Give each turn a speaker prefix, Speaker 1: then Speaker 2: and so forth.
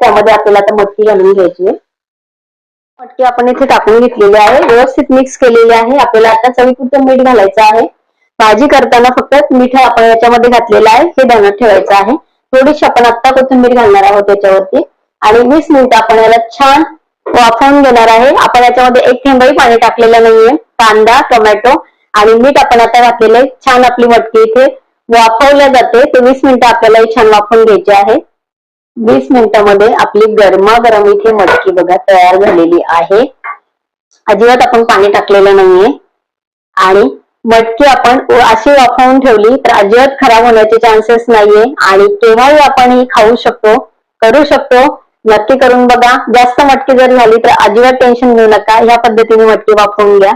Speaker 1: त्यामध्ये आपल्याला आता मटकी घालून घ्यायची आहे. मटकी आपण इथे टाकून घेतलेली आहे. व्यवस्थित मिक्स केलेली आहे. आपल्याला आता चवीपुरतं मीठ घालायचं आहे. भाजी करताना फक्त मीठ आपण याच्यामध्ये घातलेलं आहे. हे ध्यानात ठेवायचं आहे. थोडीशी आपण आत्ता कोथिंबीर घालणार आहोत त्याच्यावरती. आणि वीस मिनिटं आपण याला छान वाफवून घेणार आहे. आपण याच्यामध्ये एक थेंबही पाणी टाकलेलं नाहीये. कांदा टोमॅटो आणि मीठ आपण आता घातलेलं आहे. छान आपली मटकी इथे वाफवल्या जाते. ते वीस मिनिटं आपल्याला छान वाफवून घ्यायची आहे. वीस मिनिटामध्ये आपली गरमागरम इथे मटकी बघा तयार झालेली आहे. अजिबात आपण पाणी टाकलेलं नाहीये. आणि मटकी आपण अशी वाफवून ठेवली तर अजिबात खराब होण्याचे चान्सेस नाहीये. आणि केव्हाही आपण ही खाऊ शकतो करू शकतो. नक्की करून बघा. जास्त मटकी जर झाली तर अजिबात टेन्शन घेऊ नका. ह्या पद्धतीने मटकी वाफवून घ्या.